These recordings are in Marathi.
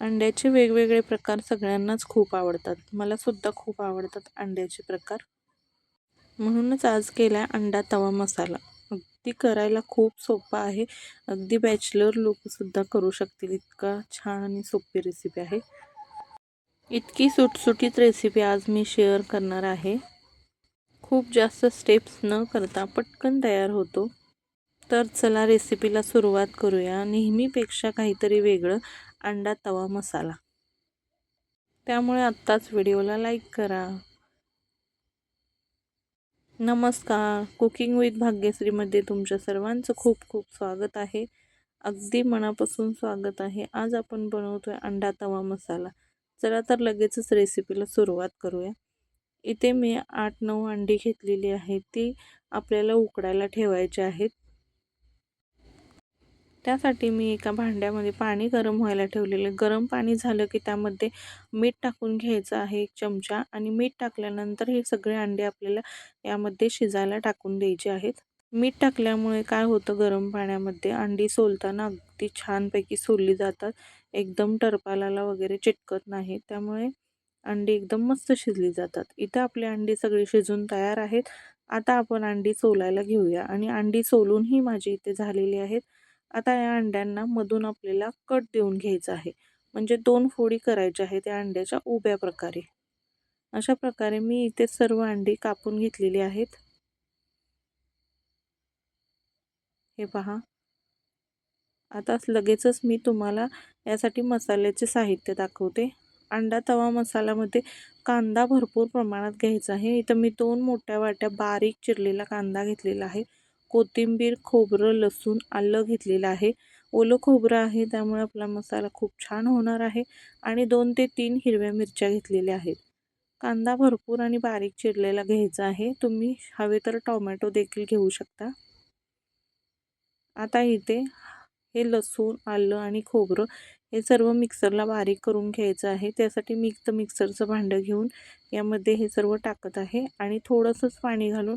अंड्याचे वेगवेगळे प्रकार सगळ्यांनाच खूप आवडतात. मलासुद्धा खूप आवडतात अंड्याचे प्रकार. म्हणूनच आज केला अंडा तवा मसाला. अगदी करायला खूप सोपा आहे. अगदी बॅचलर लोकसुद्धा करू शकतील. इतका छान आणि सोपी रेसिपी आहे. इतकी सुटसुटीत रेसिपी आज मी शेअर करणार आहे. खूप जास्त स्टेप्स न करता पटकन तयार होतो. तर चला रेसिपीला सुरुवात करूया. नेहमीपेक्षा काहीतरी वेगळं अंडा तवा मसाला. त्यामुळे आत्ताच व्हिडिओला लाईक करा. नमस्कार. कुकिंग विथ भाग्यश्रीमध्ये तुमच्या सर्वांचं खूप खूप स्वागत आहे. अगदी मनापासून स्वागत आहे. आज आपण बनवतोय अंडा तवा मसाला. चला तर लगेचच रेसिपीला सुरुवात करूया. इथे मी आठ नऊ अंडी घेतलेली आहे ती आपल्याला उकडायला ठेवायची आहेत. त्यासाठी मी एका भांड्यामध्ये पाणी गरम व्हायला ठेवलेलं. गरम पाणी झालं की त्यामध्ये मीठ टाकून घ्यायचं आहे एक चमचा आणि मीठ टाकल्यानंतर हे सगळे अंडे आपल्याला यामध्ये शिजायला टाकून द्यायचे आहेत. मीठ टाकल्यामुळे काय होतं? गरम पाण्यामध्ये अंडी सोलताना अगदी छानपैकी सोलली जातात. एकदम टरपालाला वगैरे चिटकत नाही. त्यामुळे अंडी एकदम मस्त शिजली जातात. इथं आपली अंडी सगळी शिजून तयार आहेत. आता आपण अंडी सोलायला घेऊया आणि अंडी सोलूनही माझी इथे झालेली आहेत. आता या अंड्यांना मधून आपल्याला कट देऊन घ्यायचं आहे. म्हणजे दोन फोडी करायच्या आहेत त्या अंड्याच्या उभ्या प्रकारे. अशा प्रकारे मी इथे सर्व अंडी कापून घेतलेली आहेत. हे पहा. आता लगेचच मी तुम्हाला यासाठी मसाल्याचे साहित्य दाखवते. अंडा तवा मसाल्यामध्ये कांदा भरपूर प्रमाणात घ्यायचा आहे. इथं मी दोन मोठ्या वाट्या बारीक चिरलेला कांदा घेतलेला आहे. कोथिंबीर खोबरं लसूण आलं घेतलेलं आहे. ओलं खोबरं आहे त्यामुळे आपला मसाला खूप छान होणार आहे. आणि दोन ते तीन हिरव्या मिरच्या घेतलेल्या आहेत. कांदा भरपूर आणि बारीक चिरलेला घ्यायचा आहे. तुम्ही हवे तर टोमॅटो देखील घेऊ शकता. आता इथे हे लसूण आलं आणि खोबरं हे सर्व मिक्सरला बारीक करून घ्यायचं आहे. त्यासाठी मी तर मिक्सरचं भांडं घेऊन यामध्ये हे सर्व टाकत आहे. आणि थोडंसंच पाणी घालून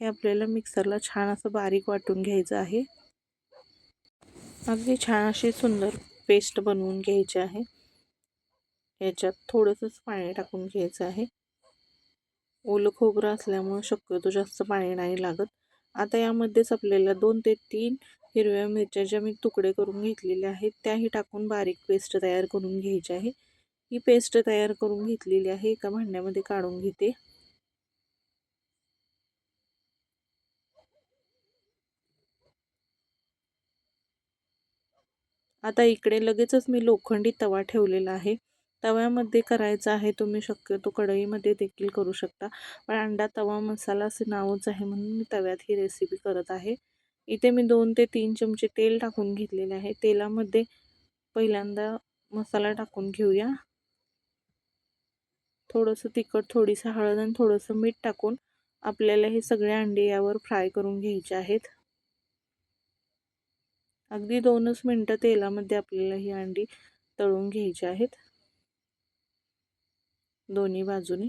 हे आपल्याला मिक्सरला छान असं बारीक वाटून घ्यायचं आहे. अगदी छान अशी सुंदर पेस्ट बनवून घ्यायची आहे. याच्यात थोडंसंच पाणी टाकून घ्यायचं आहे. ओलं खोबरं असल्यामुळं शक्यतो जास्त पाणी नाही लागत. आता यामध्येच आपल्याला दोन ते तीन हिरव्या मिरच्या ज्या मी तुकडे करून घेतलेल्या आहेत त्याही टाकून बारीक पेस्ट तयार करून घ्यायची आहे. ही पेस्ट तयार करून घेतलेली आहे एका भांड्यामध्ये काढून घेते. आता इकडे लगेचच मी लोखंडी तवा ठेवलेला आहे. तव्यामध्ये करायचा आहे तुम्ही शक्यतो कढईमध्ये देखील करू शकता. पण अंडा तवा मसाला असे नावच आहे म्हणून मी तव्यात ही रेसिपी करत आहे. इथे मी दोन ते तीन चमचे तेल टाकून घेतलेले आहे. तेलामध्ये पहिल्यांदा मसाला टाकून घेऊया. थोडंसं तिखट थोडीसं हळद आणि थोडंसं मीठ टाकून आपल्याला हे सगळे अंडे यावर फ्राय करून घ्यायचे आहेत. अगदी दोनच मिनटं तेलामध्ये आपल्याला ही अंडी तळून घ्यायची आहेत. दोन्ही बाजूने.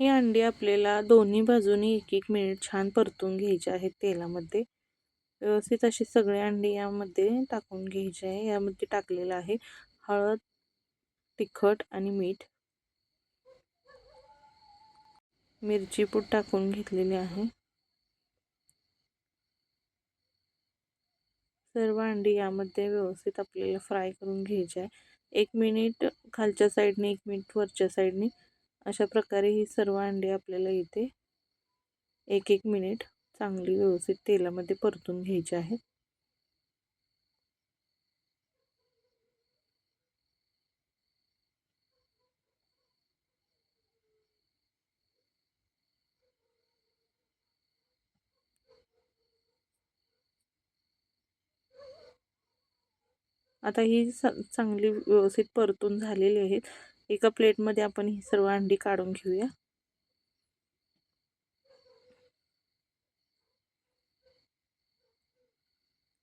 ही अंडी आपल्याला दोन्ही बाजूनी एक एक मिनिट छान परतून घ्यायची आहेत तेलामध्ये. व्यवस्थित अशी सगळी अंडी यामध्ये टाकून घ्यायची आहे. यामध्ये टाकलेलं आहे हळद तिखट आणि मीठ. मिरची पूड टाकून घेतलेली आहे. सर्व अंडी यामध्ये व्यवस्थित आपल्याला फ्राय करून घ्यायचे आहे. एक मिनिट खालच्या साईडने एक मिनिट वरच्या साईडने अशा प्रकारे ही सर्व अंडी आपल्याला इथे एक एक मिनिट चांगली व्यवस्थित तेलामध्ये परतून घ्यायची आहे. आता ही चांगली व्यवस्थित परतून झालेली आहेत. एका प्लेटमध्ये आपण ही सर्व अंडी काढून घेऊया.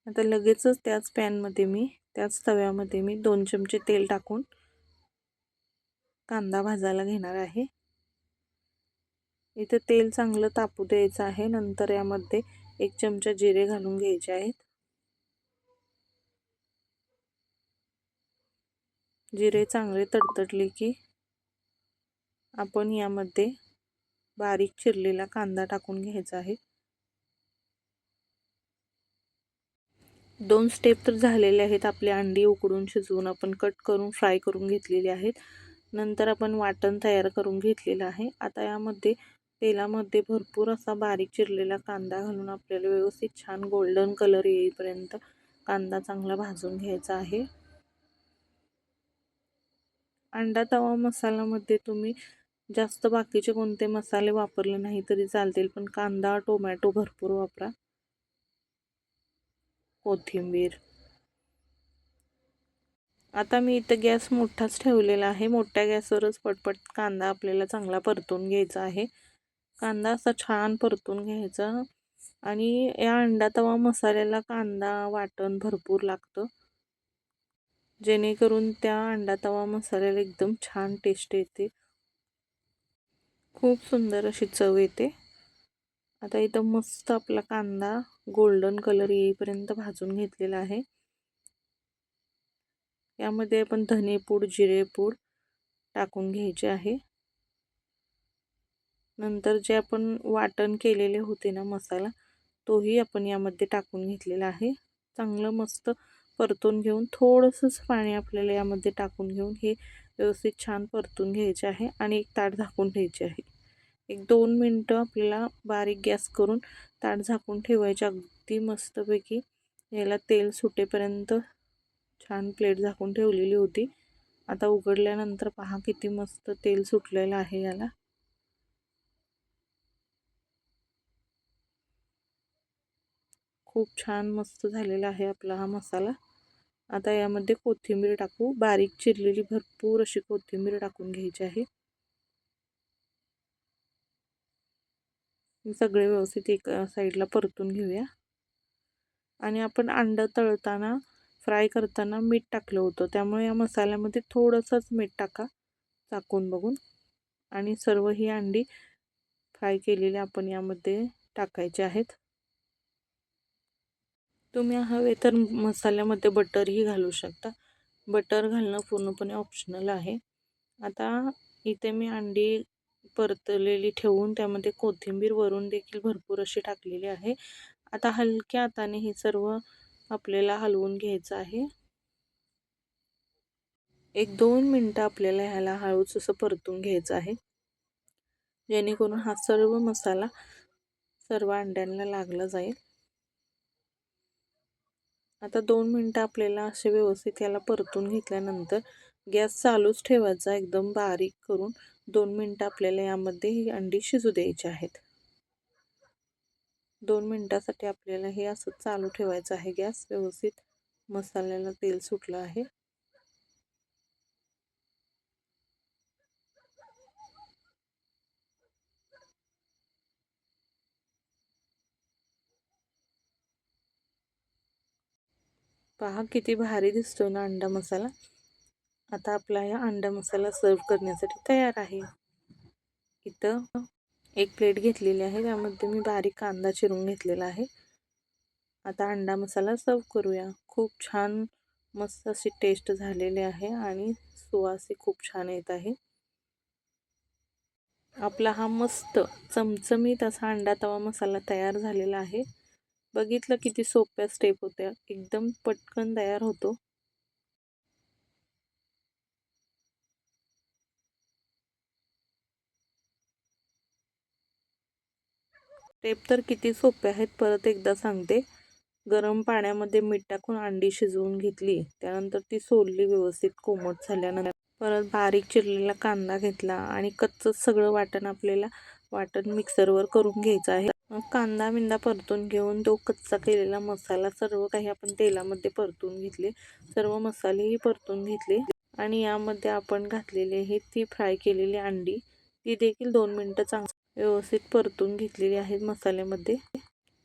आता लगेचच त्याच पॅनमध्ये मी त्याच तव्यामध्ये मी दोन चमचे तेल टाकून कांदा भाजायला घेणार आहे. इथे तेल चांगलं तापू द्यायचं आहे. नंतर यामध्ये एक चमचा जिरे घालून घ्यायचे आहेत. जिरे चांगले तडतडले की आपण यामध्ये बारीक चिरलेला कांदा टाकून घ्यायचा आहे. दोन स्टेप तर झालेले आहेत आपले अंडी उकडून शिजवून आपण कट करून फ्राय करून घेतलेले आहेत. नंतर आपण वाटण तयार करून घेतलेलं आहे. आता यामध्ये तेलामध्ये भरपूर असा बारीक चिरलेला कांदा घालून आपल्याला व्यवस्थित छान गोल्डन कलर येईपर्यंत कांदा चांगला भाजून घ्यायचा आहे. अंडा तवा मसाल्यामध्ये तुम्ही जास्त बाकीचे कोणते मसाले वापरले नाही तरी चालतील पण कांदा टोमॅटो भरपूर वापरा. कोथिंबीर. आता मी इथं गॅस मोठाच ठेवलेला आहे. मोठ्या गॅसवरच पटपट कांदा आपल्याला चांगला परतून घ्यायचा आहे. कांदा असा छान परतून घ्यायचा आणि या अंडा तवा मसाल्याला कांदा वाटण भरपूर लागतं. जेणेकरून त्या अंडा तवा मसाल्याला एकदम छान टेस्ट येते. खूप सुंदर अशी चव येते. आता इथं मस्त आपला कांदा गोल्डन कलर येईपर्यंत भाजून घेतलेला आहे. यामध्ये आपण धनेपूड जिरेपूड टाकून घ्यायचे आहे. नंतर जे आपण वाटण केलेले होते ना मसाला तोही आपण यामध्ये टाकून घेतलेला आहे. चांगलं मस्त परतून घेऊन थोडंसंच पाणी आपल्याला यामध्ये टाकून घेऊन हे व्यवस्थित छान परतून घ्यायचे आहे आणि एक ताट झाकून ठेवायचे आहे. एक दोन मिनटं आपल्याला बारीक गॅस करून ताट झाकून ठेवायचे. अगदी मस्तपैकी याला तेल सुटेपर्यंत छान प्लेट झाकून ठेवलेली होती. आता उघडल्यानंतर पहा किती मस्त तेल सुटलेलं आहे याला. खूप छान मस्त झालेला आहे आपला हा मसाला. आता यामध्ये कोथिंबीर टाकू. बारीक चिरलेली भरपूर अशी कोथिंबीर टाकून घ्यायची आहे. सगळे व्यवस्थित एक साईडला परतून घेऊया. आणि आपण अंडं तळताना फ्राय करताना मीठ टाकलं होतं. त्यामुळे या मसाल्यामध्ये थोडंसंच मीठ टाका चाकून बघून. आणि सर्व ही अंडी फ्राय केलेली आपण यामध्ये टाकायचे आहेत. तुम्ही हवे तर मसाल्यामध्ये बटरही घालू शकता. बटर घालणं पूर्णपणे ऑप्शनल आहे. आता इथे मी अंडी परतलेली ठेवून त्यामध्ये कोथिंबीर वरून देखील भरपूर अशी टाकलेली आहे. आता हलक्या हाताने हे सर्व आपल्याला हलवून घ्यायचं आहे. एक दोन मिनटं आपल्याला ह्याला हळूच असं परतून घ्यायचं आहे. जेणेकरून हा सर्व मसाला सर्व अंड्यांना लागला जाईल. आता दोन मिनटं आपल्याला असे व्यवस्थित याला परतून घेतल्यानंतर गॅस चालूच ठेवायचा एकदम बारीक करून दोन मिनटं आपल्याला यामध्ये ही अंडी शिजू द्यायची आहेत. दोन मिनटासाठी आपल्याला हे असं चालू ठेवायचं आहे गॅस व्यवस्थित मसाल्याला तेल सुटलं आहे. पहा किती भारी दिसतो ना अंडा मसाला. आता आपला या अंडा मसाला सर्व करण्यासाठी तयार आहे. इथं एक प्लेट घेतलेली आहे त्यामध्ये मी बारीक कांदा चिरून घेतलेला आहे. आता अंडा मसाला सर्व करूया. खूप छान मस्त अशी टेस्ट झालेली आहे आणि सुवासही खूप छान येत आहे. आपला हा मस्त चमचमीत असा अंडा तवा मसाला तयार झालेला आहे. बघितलं किती सोप्या स्टेप होत्या. एकदम पटकन तयार होतो. स्टेप तर किती सोपे आहेत परत एकदा सांगते. गरम पाण्यामध्ये मीठ टाकून अंडी शिजवून घेतली. त्यानंतर ती सोलली व्यवस्थित कोमट झाल्यानंतर परत बारीक चिरलेला कांदा घेतला आणि कच्चंच सगळं वाटण आपल्याला वाटण मिक्सरवर करून घ्यायचं आहे. कांदा मिंदा परतून घेऊन तो कच्चा केलेला मसाला सर्व काही आपण तेलामध्ये परतून घेतले. सर्व मसालेही परतून घेतले. आणि यामध्ये आपण घातलेले हे ती फ्राय केलेली अंडी ती देखील दोन मिनटं चांग व्यवस्थित परतून घेतलेली आहेत मसाल्यामध्ये.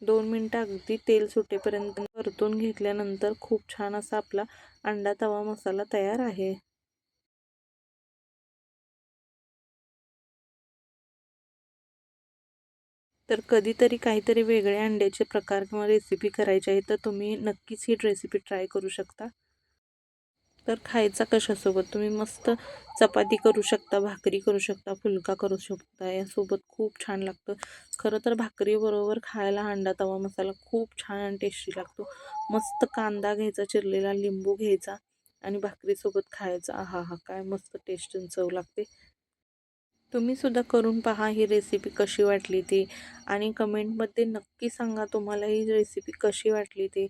दोन मिनटं अगदी तेल सुटेपर्यंत परतून घेतल्यानंतर खूप छान असा आपला अंडा तवा मसाला तयार आहे. तर कधीतरी काहीतरी वेगळे अंड्याचे प्रकार किंवा रेसिपी करायची आहे तर तुम्ही नक्कीच ही रेसिपी ट्राय करू शकता. तर खायचा कशासोबत? तुम्ही मस्त चपाती करू शकता भाकरी करू शकता फुलका करू शकता यासोबत खूप छान लागतं. खरं तर भाकरीबरोबर खायला अंडा तवा मसाला खूप छान आणि टेस्टी लागतो. मस्त कांदा घ्यायचा चिरलेला लिंबू घ्यायचा आणि भाकरीसोबत खायचा. हा हा काय मस्त टेस्ट आणि चव लागते. तुम्ही सुद्धा करून पहा ही रेसिपी कशी वाटली ती. आणि कमेंटमध्ये नक्की सांगा तुम्हाला ही रेसिपी कशी वाटली ती.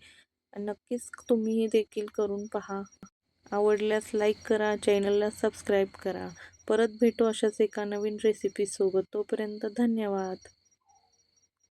नक्कीच तुम्ही देखील करून पहा. आवडल्यास लाईक करा चॅनलला सबस्क्राईब करा. परत भेटू अशाच एका नवीन रेसिपीसोबत तोपर्यंत धन्यवाद.